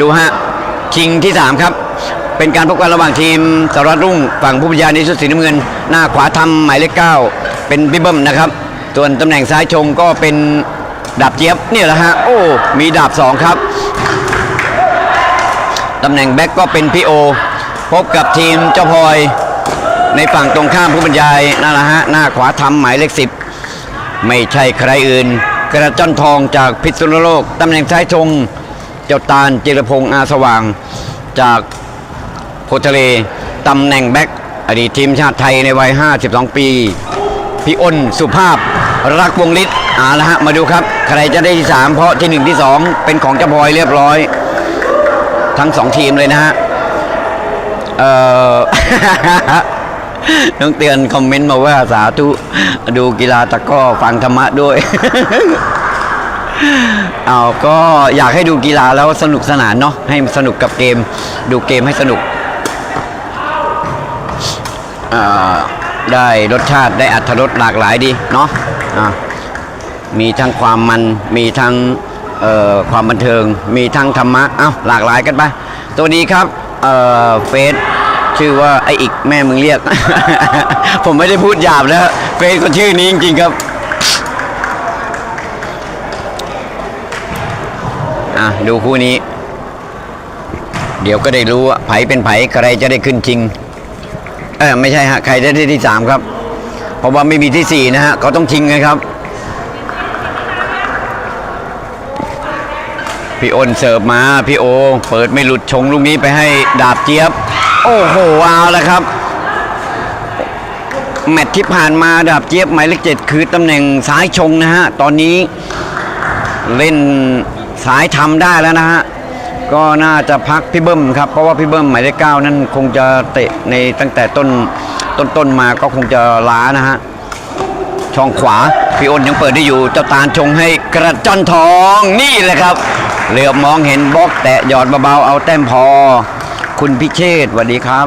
ดูฮะชิงที่ 3 ครับ เป็นการพบกันระหว่างทีมสารวัตรรุ่งฝั่งผู้บรรยายในชุดสีน้ำเงิน หน้าขวาทำหมายเลขเก้าเป็นพี่เบิ้มนะครับ ส่วนตำแหน่งซ้ายชงก็เป็นดาบเจี๊ยบเนี่ยแหละฮะโอ้มีดาบ 2 ครับตำแหน่งแบ็กก็เป็นพี่โอ พบกับทีมเจ้าพลอย ในฝั่งตรงข้ามผู้บรรยายนั่นแหละฮะหน้าขวาทำหมายเลขสิบไม่ใช่ใครอื่น กระจ้อนทองจากพิษณุโลกตำแหน่งซ้ายชง เจ้าตาลจิรพงษ์อาสว่าง จากโพทะเลตำแหน่งแบ็กอดีตทีมชาติไทยในวัย 52 ปี พี่อ้นสุภาพรักวงฤทธิ์เอาละฮะมาดูครับ ใครจะได้ที่ 3 เพราะที่ 1 ที่ 2 เป็นของเจ้าพลอยเรียบร้อย ทั้ง 2 ทีมเลยนะฮะเอ่อ น้องเตือนคอมเมนต์มาว่าสาธุ ดูกีฬาตะก้อฟังธรรมะด้วย เอาก็อยากให้ดูกีฬาแล้วสนุกสนานเนาะให้สนุกกับเกม ดูเกมให้สนุกได้รสชาติได้อัตรสหลากหลายดีเนาะะมีทั้งความมันมีทั้งความบันเทิง มีทั้งธรรมะเอ้าหลากหลายกันไปตัวนี้ครับเอ่อเฟซชื่อว่าไออีกแม่มึงเรียก ผมไม่ได้พูดหยาบแล้วเฟซก็ชื่อนี้จริงๆครับ อะดูคู่นี้ เดี๋ยวก็ได้รู้ว่าไผเป็นไผใครจะได้ขึ้นชิง เออไม่ใช่ฮะใครจะได้ที่สามครับ เพราะว่าไม่มีที่สี่นะฮะเขาต้องชิงกันครับ พี่อ้นเสิร์ฟมาพี่โอ เปิดไม่หลุดชงลูกนี้ไปให้ดาบเจี๊ยบ โอ้โหเอาแล้วครับแมตช์ที่ผ่านมาดาบเจี๊ยบหมายเลขเจ็ดคือตำแหน่งซ้ายชงนะฮะ ตอนนี้เล่น สายทำได้แล้วนะฮะก็น่าจะพักพี่เบิ้มครับเพราะว่าพี่เบิ้มหมายเลขเก้านั้นคงจะเตะในตั้งแต่ต้นต้นต้นมาก็คงจะล้านะฮะช่องขวาพี่อ้นยังเปิดได้อยู่เจ้าตาลชงให้กระจ้อนทองนี่แหละครับเหลือบมองเห็นบล็อกแตะหยอดเบาๆเอาแต้มพอ คุณพิเชษสวัสดีครับ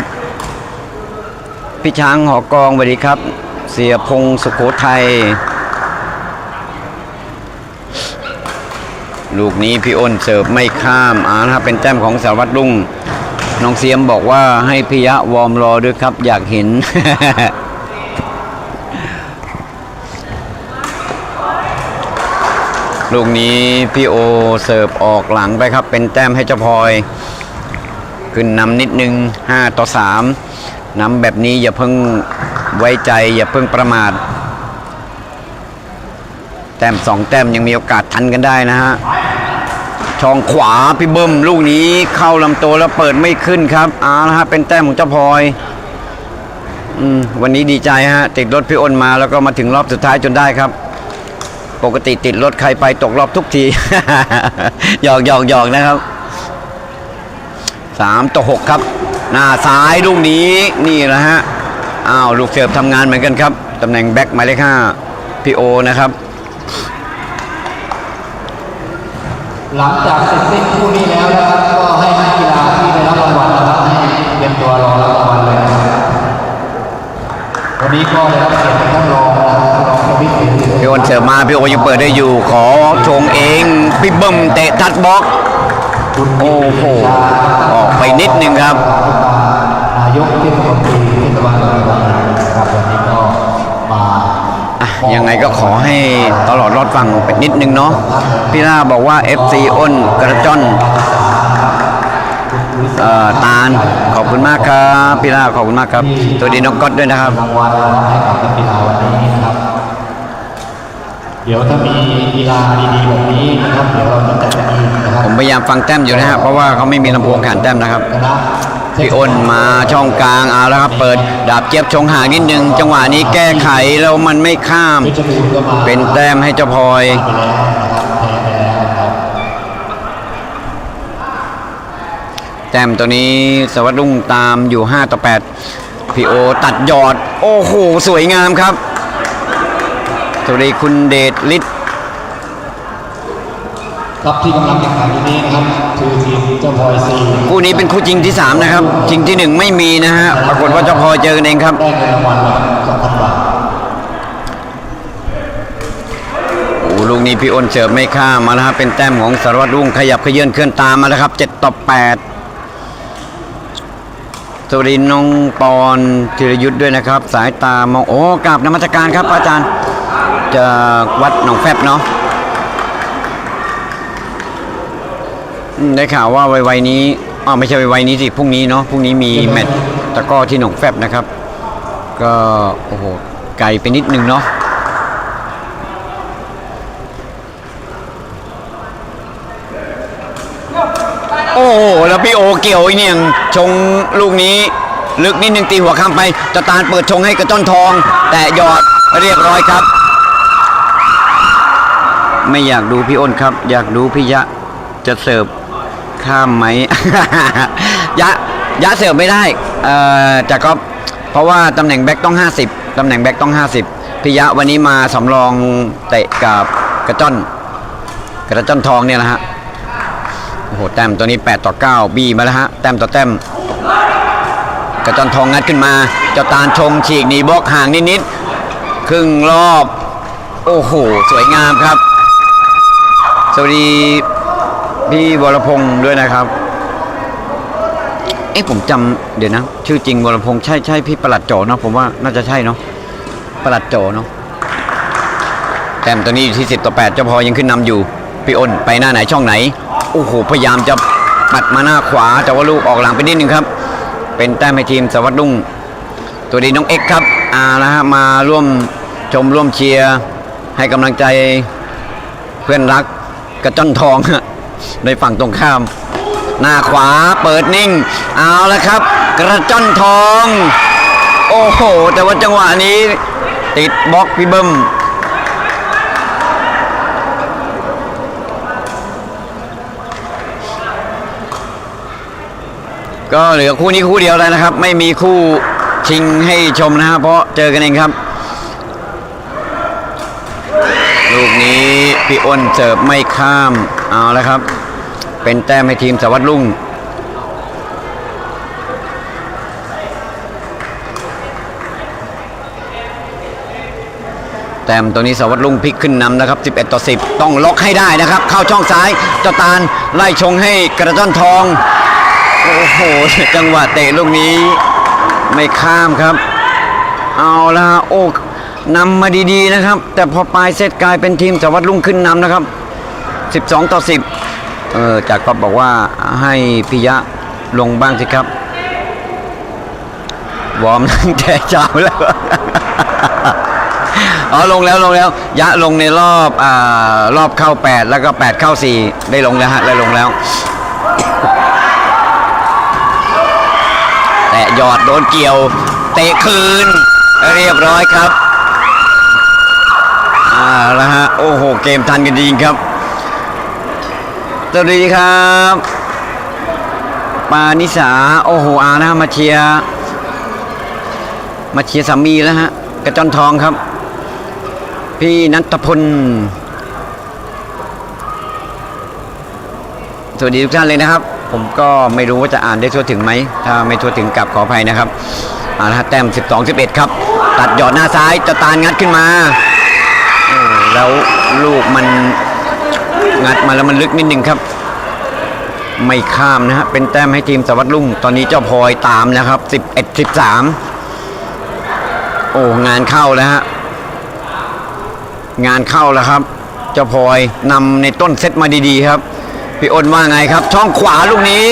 พี่ช้างหอกองสวัสดีครับ เสียพงศ์สุโขทัย ลูกนี้พี่อ้นเสิร์ฟไม่ข้ามอ่านะครับเป็นแต้มของสารวัตรรุ่งน้องเสียมบอกว่าให้พิยะวอร์มรอด้วยครับ อยากเห็น ลูกนี้พี่โอเสิร์ฟออกหลังไปครับ เป็นแต้มให้เจ้าพลอย ขึ้นนำนิดนึง 5 ต่อ 3นำแบบนี้อย่าเพิ่งไว้ใจ อย่าเพิ่งประมาท แต้มสองแต้มยังมีโอกาสทันกันได้นะฮะ ช่องขวาพี่เบิ้มลูกนี้เข้าลำตัวแล้วเปิดไม่ขึ้นครับเอาละฮะเป็นแต้มของเจ้าพลอยอวันนี้ดีใจฮะติดรถพี่อ้นมาแล้วก็มาถึงรอบสุดท้ายจนได้ครับ ปกติติดรถใครไปตกรอบทุกทีหยอกหยอกหยอกนะครับสามต่อหกครับ หน้าซ้ายลูกนี้นี่แหละฮะอ้าวลูกเสิร์ฟทำงานเหมือนกันครับตำแหน่งแบ็คหมายเลขห้าพี่โอนะครับ หลังจากเสร็จสิ้นคู่นี้แล้วนะครับ ก็ให้นักกีฬาที่ได้รับรางวัลนะครับให้เตรียมตัวรอรับรางวัลเลยนะครับวันนี้ก็ได้รับเกียรติเป็นท่านรองนะครับรองประวิตรเสรีพี่อ้นเสิร์ฟมาพี่โอยังเปิดได้อยู่ ขอชงเองพี่เบิ้มเตะทัดบล็อก คุณโอ้โหออกไปนิดนึงครับ งไงก็ขอให้ตลอดรอดฟังไปนิดนึงเนาะพี่ล่าบอกว่า FC อ้นกระจ้อนเอ่อตาลขอบคุณมากครับพี่ล่าขอบคุณมากครับ ตัวดีน้องก๊อตด้วยนะครับรางวัลให้กับนักกีฬาวันนี้นะครับ เดี๋ยวถ้ามีกีฬาดีๆแบบนี้นะครับเดี๋ยวเราจะจัดอีกนะครับผมพยายามฟังแต้มอยู่นะฮะเพราะว่าเขาไม่มีลำโพงขานแต้มนะครับคณะ พี่อ้นมาช่องกลางเอาแล้วครับ เปิดดาบเจี๊ยบชงห่างนิดนึง จังหวะนี้แก้ไขแล้วมันไม่ข้าม เป็นแต้มให้เจ้าพลอยแต้มตัวนี้สวัสดุ่งตามอยู่ 5 ต่อ 8 พี่โอตัดยอด โอ้โห สวยงามครับสวัสดีคุณเดชฤทธิ์ ครับที่กำลังแข่งขันอยู่นี้นะครับคือทีมเจ้าพลอยซีคู่นี้เป็นคู่จริงที่ 3 นะครับจริงที่ 1 ไม่มีนะฮะปรากฏว่าเจ้าพลอยเจอกันเองครับได้เงินรางวัลนะครับ2,000บาทโอ้ลูกกนี้พี่อ้นเสิร์ฟไม่ข้ามมาแล้วครับเป็นแต้มของสารวัตรรุ่งขยับขยื่นเคลื่อนตามมาแล้วครับ7ต่อ8สุรินทร์นงปอนธีรยุทธ์ด้วยนะครับ สายตามองโอ้กราบนมัสการครับอาจารย์จากวัดหนองแฟบเนาะอืม ได้ข่าวว่าไวๆนี้อ๋อไม่ใช่ไวๆนี้สิพรุ่งนี้เนาะพรุ่งนี้มีแมตช์ตะกร้อที่หนองแฟบนะครับ ก็โอ้โหไกลไปนิดนึงเนาะโอ้โหแล้วพี่โอเกี่ยวไอ้เนี่ยชงลูกนี้ ลึกนิดนึงตีหัวข้ามไปจตานเปิดชงให้กระจ้อนทอง แต่หยอดเรียบร้อยครับ ไม่อยากดูพี่อ้นครับ อยากดูพี่ยะจะเสิร์ฟ ข้ามไหม ยะยะเสิร์ฟไม่ได้เอ่อจากก็เพราะว่าตำแหน่งแบ็คต้อง 50 ตำแหน่งแบ็คต้อง 50พี่ยะวันนี้มาสำรองเตะกับกระจ้อนกระจ้อนทองเนี่ยนะฮะโอ้โหแต้มตัวนี้ 8 ต่อ 9 บีมาแล้วฮะแต้มต่อแต้มกระจอนทองงัดขึ้นมาเจ้าตาลชงฉีกหนีบล็อกห่างนิดๆครึ่งรอบ โอ้โห สวยงามครับ สวัสดี พี่วรพงศ์ด้วยนะครับ เอ๊ะผมจำเดี๋ยวนะ ชื่อจริงวรพงศ์ใช่ใช่พี่ประหลัดโจเนาะผมว่าน่าจะใช่เนาะประหลัดโจเนาะแต้มตัวนี้อยู่ที่10ต่อ8เจ้าพอยังขึ้นนำอยู่พี่อ้นไปหน้าไหนช่องไหนโอ้โหพยายามจะปัดมาหน้าขวาแต่ว่าลูกออกหลังไปนิดนึงครับ เป็นแต้มให้ทีมสวัสดุ้งตัวดีน้องเอ็กซ์ครับอานะฮะมาร่วมชมร่วมเชียร์ให้กำลังใจเพื่อนรักกระจ้อนทอง ในฝั่งตรงข้าม หน้าขวาเปิดนิ่ง เอาแล้วครับ กระจ้อนทอง โอ้โห แต่ว่าจังหวะนี้ ติดบล็อกพี่เบิ้มก็เหลือคู่นี้คู่เดียวแล้วนะครับ ไม่มีคู่ชิงให้ชมนะครับเพราะเจอกันเองครับ ลูกนี้พี่อ้นเสิร์ฟไม่ข้ามเอาแล้วครับ เป็นแต้มให้ทีมสวัสดรุ่งแต้มตัวนี้สวัสดลุงพลิกขึ้นนำนะครับ 11 ต่อ 10 ต้องล็อกให้ได้นะครับ เข้าช่องซ้ายเจ้าตาลไล่ชงให้กระจ้อนทอง โอ้โห จังหวะเตะลูกนี้ไม่ข้ามครับ เอาละฮะโอ้นำมาดีๆนะครับ แต่พอปลายเซตกลายเป็นทีมสวัสดลุงขึ้นนำนะครับ 12 ต่อ 10 เออจากก็บอกว่าให้พิยะลงบ้างสิครับ วอร์มตั้งแต่เช้าแล้วอ๋อลงแล้วลงแล้ว ยะลงในรอบอ่ารอบเข้า 8 แล้วก็ 8 เข้า 4 ได้ลงแล้วฮะได้ลงแล้ว แต่หยอดโดนเกี่ยว เตะคืน เรียบร้อยครับอ่าแล้วฮะ โอ้โห เกมทันกันจริงครับ สวัสดีครับ ปานิสา โอ้โหอานะมาเชียร์มาเชียร์สามีแล้วฮะ กระจอนทองครับ พี่นัทพล สวัสดีทุกท่านเลยนะครับ ผมก็ไม่รู้ว่าจะอ่านได้ทั่วถึงไหม ถ้าไม่ทั่วถึงกลับขออภัยนะครับเอาละฮะแต้ม 12 11 ครับ ตัดหยอดหน้าซ้ายจะตานงัดขึ้นมา แล้วลูกมัน งัดมาแล้วมันลึกนิดนึงครับ ไม่ข้ามนะฮะเป็นแต้มให้ทีมสวัสดิ์ลุ่งตอนนี้เจ้าพลอยตามนะครับ11 13 โอ้งานเข้าแล้วฮะงานเข้าแล้วครับ เจ้าพลอยนำในต้นเซตมาดีๆครับ พี่อ้นว่าไงครับ ช่องขวาลูกนี้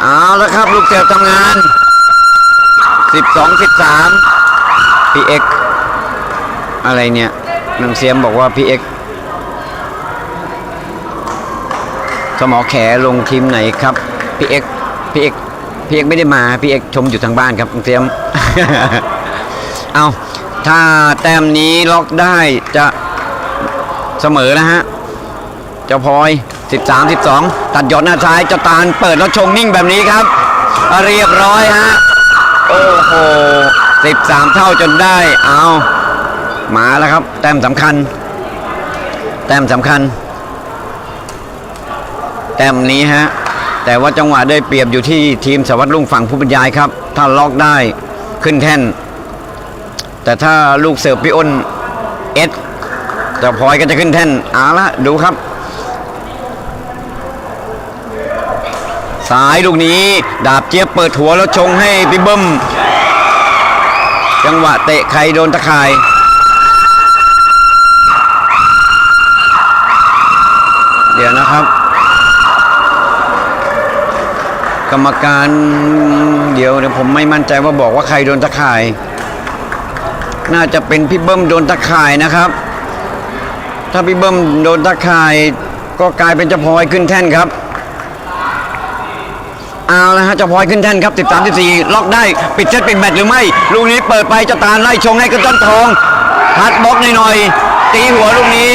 เอาแล้วครับ ลูกเสือทำงาน 12 13พี่เอ็กอะไรเนี่ยนังเสียมบอกว่าพี่เอ็ก สมอแขลงทีมไหนครับพี่เอ็กพี่เอ็กพี่เอ็กไม่ได้มาพี่เอ็กชมอยู่ทางบ้านครับนังเสียมเอาถ้าแต้มนี้ล็อกได้จะเสมอนะฮะเจ้าพลอย 13 12 ตัดยอดหน้าซ้ายเจ้าตาลเปิดแล้วชงนิ่งแบบนี้ครับ เรียบร้อยฮะโอ้โห13 เท่าจนได้เอามาแล้วครับ แต้มสำคัญ แต้มสำคัญ แต้มนี้ฮะ แต่ว่าจังหวะได้เปรียบอยู่ที่ทีมสวัสดิ์ลุงฝั่งผู้บรรยายครับ ถ้าล็อกได้ขึ้นแท่น แต่ถ้าลูกเสิร์ฟพี่อ้นเอสจ้าพลอยก็จะขึ้นแท่นเอาละดูครับสายลูกนี้ ดาบเจี๊ยบเปิดหัวแล้วชงให้พี่เบิ้มจังหวะเตะใครโดนตะข่าย กรรมการ เดี๋ยวเดี๋ยวผมไม่มั่นใจว่าบอกว่าใครโดนตะข่าย น่าจะเป็นพี่เบิ้มโดนตะข่ายนะครับ ถ้าพี่เบิ้มโดนตะข่าย ก็กลายเป็นเจ้าพลอยขึ้นแท่นครับเอาละฮะจ้าพลอยขึ้นแท่นครับ 13 14 ล็อกได้ ปิดเซตปิดแมตช์หรือไม่ ลูกนี้เปิดไปจ้าตาไล่ชงให้กระจ้นทองฮัดบล็อกหน่อยๆตีหัวลูกนี้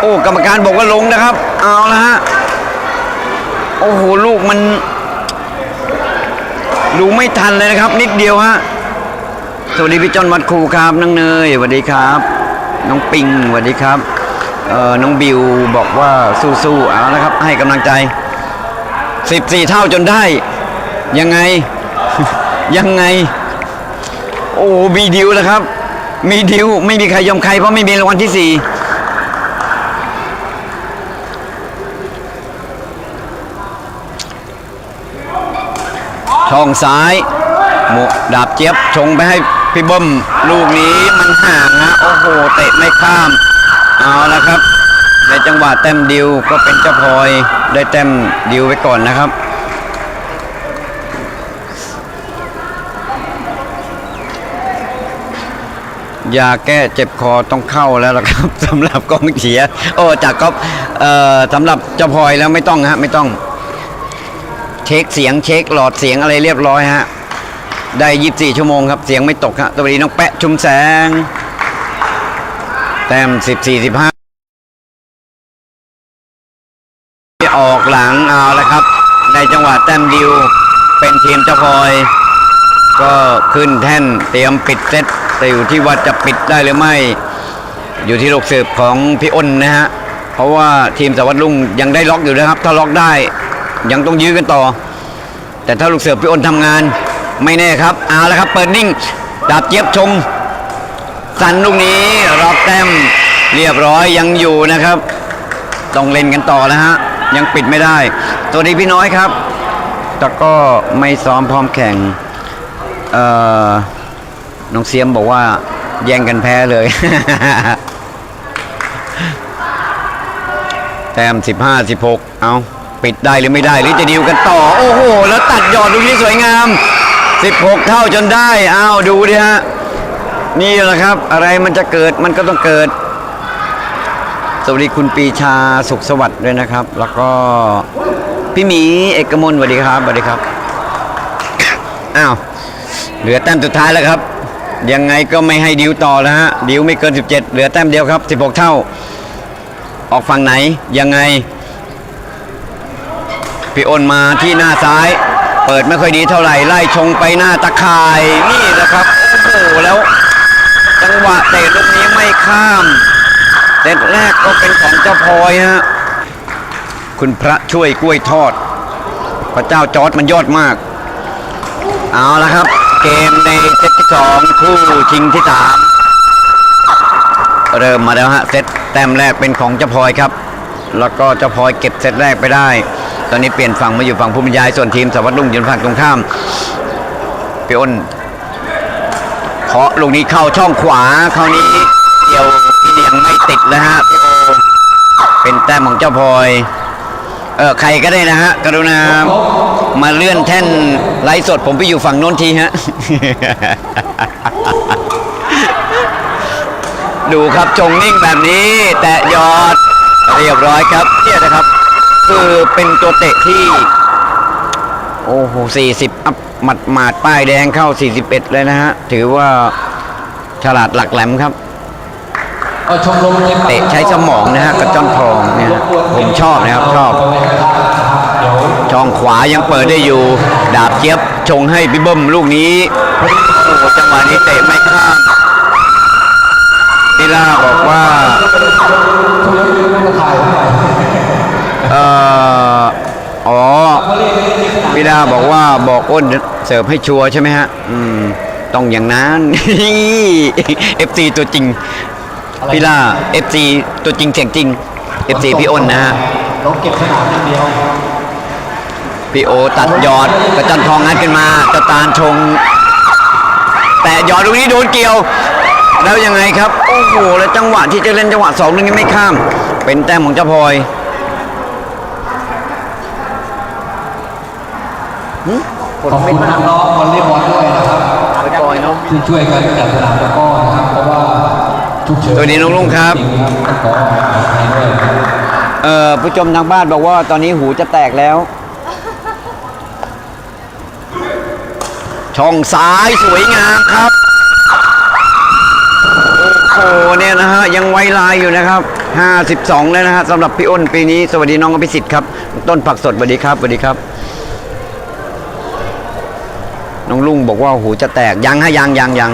โอ้ กรรมการบอกว่าลงนะครับ เอาละฮะ โอ้โหลูกมัน ดูไม่ทันเลยนะครับ นิดเดียวฮะสวัสดีพี่จอนวัดครูครับน้องเนยสวัสดีครับ น้องปิงสวัสดีครับเออน้องบิวบอกว่าสู้ๆเอาละครับ ให้กำลังใจ 14 เท่าจนได้ ยังไง ยังไง โอ้มีดิวแล้วครับ มีดิวไม่มีใครยอมใครเพราะไม่มีรางวัลที่4 องซ้ายหมวกดาบเจี๊ยบชงไปให้พี่เบิ้มลูกนี้มันห่างฮะโอ้โหเตะไม่ข้าม เอาละครับ ในจังหวะแต้มดิวก็เป็นเจ้าพลอยได้แต้มดิวไปก่อนนะครับยาแก้เจ็บคอต้องเข้าแล้วล่ะครับสำหรับกองเชียโอ้จากก็เอ่อสำหรับเจ้าพลอยแล้วไม่ต้องฮะไม่ต้อง ช็คเสียงเช็คหลอดเสียงอะไรเรียบร้อยฮะ ได้24ชั่วโมงครับ เสียงไม่ตกฮะสวัสดีน้องแปะชุมแสง แต้ม14 15ออกหลังเอาแล้วครับ ในจังหวะแต้มดิว เป็นทีมเจ้าพลอย ก็ขึ้นแท่นเตรียมปิดเซตแต่อยู่ที่ว่าจะปิดได้หรือไม่ อยู่ที่ลูกสืบของพี่อ้นนะฮะ เพราะว่าทีมสวัสดิ์ลุงยังได้ล็อกอยู่นะครับ ถ้าล็อกได้ ยังต้องยื้อกันต่อ แต่ถ้าลูกเสือพี่อ้นทำงานไม่แน่ครับเอาแล้วครับ เปิดนิ่งดาบเจี๊ยบชงสันลูกนี้รอบแต้มเรียบร้อยยังอยู่นะครับ ต้องเล่นกันต่อแล้วฮะยังปิดไม่ได้ตัวนี้พี่น้อยครับแต่ก็ไม่ซ้อมพร้อมแข่งเอ่อน้องเสียมบอกว่าแย่งกันแพ้เลย แต้ม 15 16 เอา ปิดได้หรือไม่ได้หรือจะดีลกันต่อ โอ้โห แล้วตัดยอดลูกนี้สวยงาม 16 เท่าจนได้เอาวดูดิฮะนี่แหละครับ อะไรมันจะเกิดมันก็ต้องเกิด สวัสดีคุณปีชาสุขสวัสดิ์ด้วยนะครับ แล้วก็พี่หมีเอกมลสวัสดีครับสวัสดีครับอ้าวเหลือแต้มสุดท้ายแล้วครับ ยังไงก็ไม่ให้ดิวต่อแล้วฮะดิวไม่เกิน 17 เหลือแต้มเดียวครับ 16 เท่า ออกฝั่งไหนยังไง พี่อ้นมาที่หน้าซ้าย เปิดไม่ค่อยดีเท่าไหร่ไล่ชงไปหน้าตะข่ายนี่นะครับโอ้โหแล้ว จังหวะเตะลูกนี้ไม่ข้ามเซตแรกก็เป็นของเจ้าพลอยฮะคุณพระช่วยกล้วยทอด พระเจ้าจอร์ดมันยอดมาก เอาละครับ เกมในเซตที่สองคู่ชิงที่สามเริ่มมาแล้วฮะเซตแต้มแรกเป็นของเจ้าพลอยครับ แล้วก็เจ้าพลอยเก็บเซตแรกไปได้ ตอนนี้เปลี่ยนฝั่งมาอยู่ฝั่งผู้บรรยายส่วนทีมสวัสดิ์ลุงยืนฝั่งตรงข้ามพี่อ้นเคาะลูกนี้เข้าช่องขวาคราวนี้เกี่ยวพี่เลียงไม่ติดแล้วฮะพี่โอเป็นแต้มของเจ้าพลอยเออใครก็ได้นะฮะกรุณามาเลื่อนแท่นไลฟ์สดผมไปอยู่ฝั่งโน้นทีฮะดูครับจงนิ่งแบบนี้ แตะยอดเรียบร้อยครับเนี่ยนะครับ คือเป็นตัวเตะที่ โอ้โห40อัพหมัดหมาดป้ายแดงเข้า41เลยนะฮะ ถือว่าฉลาดหลักแหลมครับก็ชมรมเตะใช้สมองนะฮะกับจ้อนทองเนี่ยฮะผมชอบนะครับชอบเดี๋ยวช่องขวายังเปิดได้อยู่ ดาบเจี๊ยบชงให้พี่เบิ้มลูกนี้โอ้โหจังหวะนี้เตะไม่ข้ามพิล่าบอกว่าถ่ายไว้ เอ่ออ๋อพี่ดาบอกว่าบอกอ้นเสิร์ฟให้ชัวร์ใช่ไหมฮะ อืม ต้องอย่างนั้น FC ตัวจริงพี่ล่า FC ตัวจริงเสียงจริง FC พี่อ้นนะฮะลงเก็บสนามอย่างเดียวพี่โอตัดยอดกระจันทองงัดขึ้นมาตะตาลชง แต่ยอดตรงนี้โดนเกี่ยว แล้วยังไงครับ โอ้โห แล้วจังหวะที่จะเล่นจังหวะสองนึงยังไม่ข้าม เป็นแต้มของเจ้าพลอย ขอบคุณน้องๆวอลเลย์บอลด้วยนะครับไปก่อนเนอะที่ช่วยกันจัดสนามตะกร้อนะครับเพราะว่าทุกเชิญสวัสดีน้องลุงครับจงๆต้องขอขอบคุณด้วยนะครับเอ่อผู้ชมทางบ้านบอกว่าตอนนี้หูจะแตกแล้ว ช่องซ้ายสวยงามครับโอ้โหเนี่ยนะฮะยังไวลายอยู่นะครับ 52 แล้วนะฮะสำหรับพี่อ้นปีนี้ สวัสดีน้องอภิสิทธิ์ครับ ต้นผักสดสวัสดีครับสวัสดีครับ น้องลุง บอกว่าหูจะแตกยังฮะยังยังยัง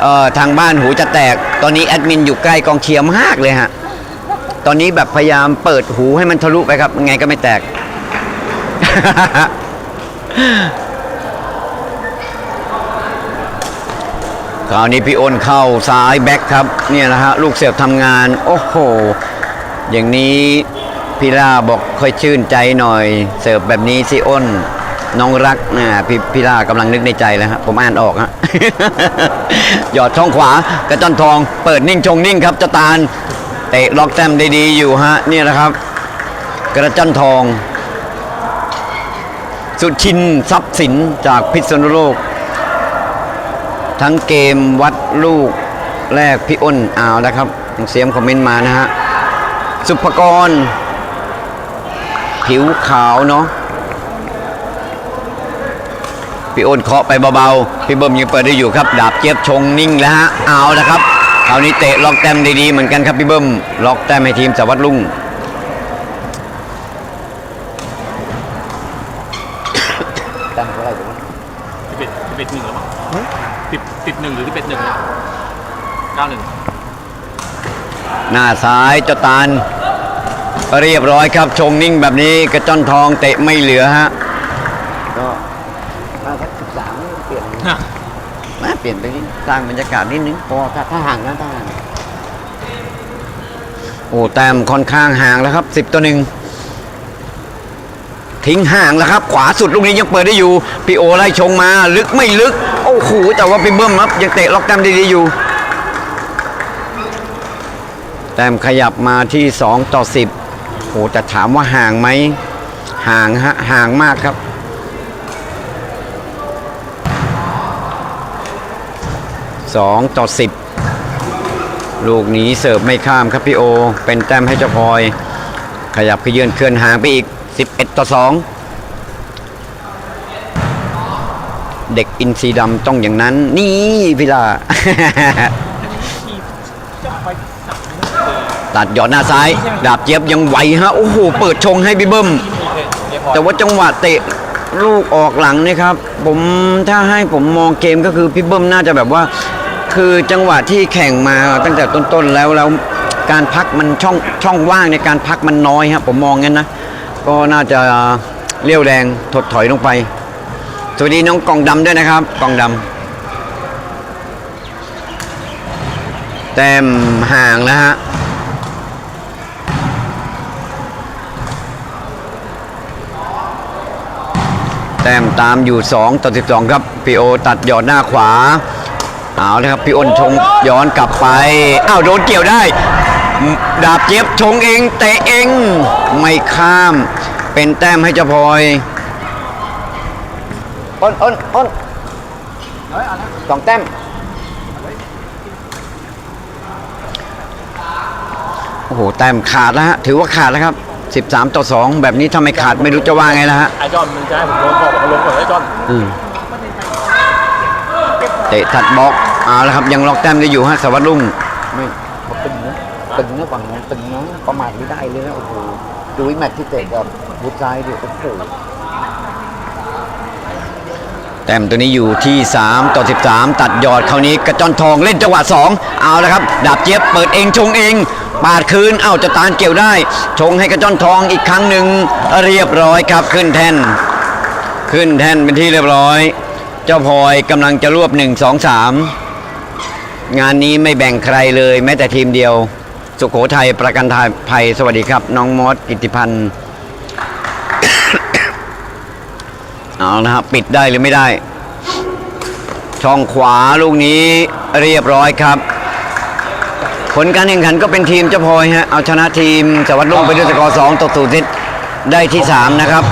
เอ่อทางบ้านหูจะแตก ตอนนี้แอดมินอยู่ใกล้กองเชียร์มากเลยฮะตอนนี้แบบพยายามเปิดหูให้มันทะลุไปครับยังไงก็ไม่แตก คราวนี้พี่อ้นเข้าซ้ายแบ็คครับ เนี่ยนะฮะลูกเสียบทำงาน โอ้โห อย่างนี้พี่ล่าบอกค่อยชื่นใจหน่อย เสิร์ฟแบบนี้สิอ้น น้องรักนะพี่พี่ล่ากำลังนึกในใจแล้วฮะผมอ่านออกฮะ หยอดช่องขวากระจันทอง เปิดนิ่งชงนิ่งครับจะตาลเตะล็อกแต้มได้ดีอยู่ฮะนี่นะครับ กระจันทอง สุชินทรัพย์สินจากพิษณุโลก ทั้งเกมวัดลูกแรกพี่อ้นเอาแล้วครับเสียมคอมเมนต์มานะฮะสุภกร ผิวขาวเนาะ พี่อ้นเคาะไปเบาๆ พี่เบิ้มยังเปิดได้อยู่ครับ ดาบเจี๊ยบชงนิ่งแล้วฮะ เอาแล้วครับคราวนี้เตะล็อกแต้มได้ดีเหมือนกันครับพี่เบิ้ม ล็อกแต้มให้ทีมสวัสดิ์ลุงแต้มเท่าไหร่ตรงนั้นสิบเอ็ดสิบเอ็ดหนึ่งหรือเปล่าสิบสิบหนึ่งหรือสิบเอ็ดหนึ่งเนี่ยเก้าหนึ่งหน้าซ้ายเจ้าตาลเรียบร้อยครับ ชงนิ่งแบบนี้กระจ้อนทองเตะไม่เหลือฮะ ก็มาสักสิบสาม เปลี่ยนมาเปลี่ยนไปนิดสร้างบรรยากาศนิดนึงพอถ้าถ้าห่างนะถ้าห่างโอ้แต้มค่อนข้างห่างแล้วครับสิบต่อหนึ่งทิ้งห่างแล้วครับ ขวาสุดลูกนี้ยังเปิดได้อยู่พี่โอไล่ชงมา ลึกไม่ลึก โอ้โหแต่ว่าพี่เบิ้มครับยังเตะล็อกแต้มด้ดีอยู่ แต้มขยับมาที่ 2 ต่อ 10โหแต่ถามว่าห่างไหมห่างฮะห่างมากครับ 2 ต่อ 10 ลูกนี้เสิร์ฟไม่ข้ามครับพี่โอ เป็นแต้มให้เจ้าพลอย ขยับขยื่นเคลื่อนห่างไปอีก 11 ต่อ 2 เด็กอินทรีดำต้องอย่างนั้น นี่พี่ลาตัดหยอดหน้าซ้าย ดาบเจี๊ยบยังไหวฮะ โอ้โห เปิดชงให้พี่เบิ้ม แต่ว่าจังหวะเตะลูกออกหลังนะครับ ผมถ้าให้ผมมองเกมก็คือพี่เบิ้มน่าจะแบบว่า คือจังหวะที่แข่งมาตั้งแต่ต้นๆแล้วแล้วการพักมันช่องช่องว่างในการพักมันน้อยครับผมมองงั้นนะ ก็น่าจะเลี้ยวแรงถดถอยลงไป สวัสดีน้องกองดำด้วยนะครับกองดำแต้มห่างแล้วฮะแต้มตามอยู่ 2 ต่อ 12 ครับพี่โอตัดหยอดหน้าขวา เอาเลยครับพี่อ้นชงย้อนกลับไปอ้าวโดนเกี่ยวได้ ดาบเจี๊ยบชงเองเตะเองไม่ข้าม เป็นแต้มให้เจ้าพลอยอ้นอ้นอ้นสองแต้มโอ้โหแต้มขาดแล้วฮะถือว่าขาดแล้วครับ 13 ต่อ 2 แบบนี้ถ้าไม่ขาดไม่รู้จะว่าไงแล้วฮะไอจอนมันจะให้ผมลงบอกบอกเขาลงก่อนไอจอนอืม เตะถัดบล็อกเอาละครับยังล็อกแต้มได้อยู่ฮะสวัสดิ์ลุงไม่เขาตึงนะตึงนะฝั่งนั้นตึงนะประมาทไม่ได้เลยนะโอ้โหดูวิแมตช์ที่เตะกับบูทซ้ายดิโอ้โหแต้มตัวนี้อยู่ที่ 3 ต่อ 13 ตัดยอดคราวนี้กระจอนทองเล่นจังหวะ 2 เอาละครับดาบเจี๊ยบเปิดเองชงเอง ปาดคืน เอ้าจะตานเกี่ยวได้ ชงให้กระจอนทองอีกครั้งหนึ่งเรียบร้อยครับขึ้นแท่นขึ้นแท่นเป็นที่เรียบร้อย เจ้าพลอยกำลังจะรวบหนึ่งสองสามงานนี้ไม่แบ่งใครเลยแม้แต่ทีมเดียว สุขโขทัยประกันภัยสวัสดีครับ น้องมอสกิติพันธ์เอาละครับปิดได้หรือไม่ได้ ช่องขวาลูกนี้เรียบร้อยครับ ผลการแข่งขันก็เป็นทีมเจ้าพลอยฮะเอาชนะทีมสวัสดิ์ลุงไปด้วยสกอร์2ต่อ0เซตได้ที่3นะครับ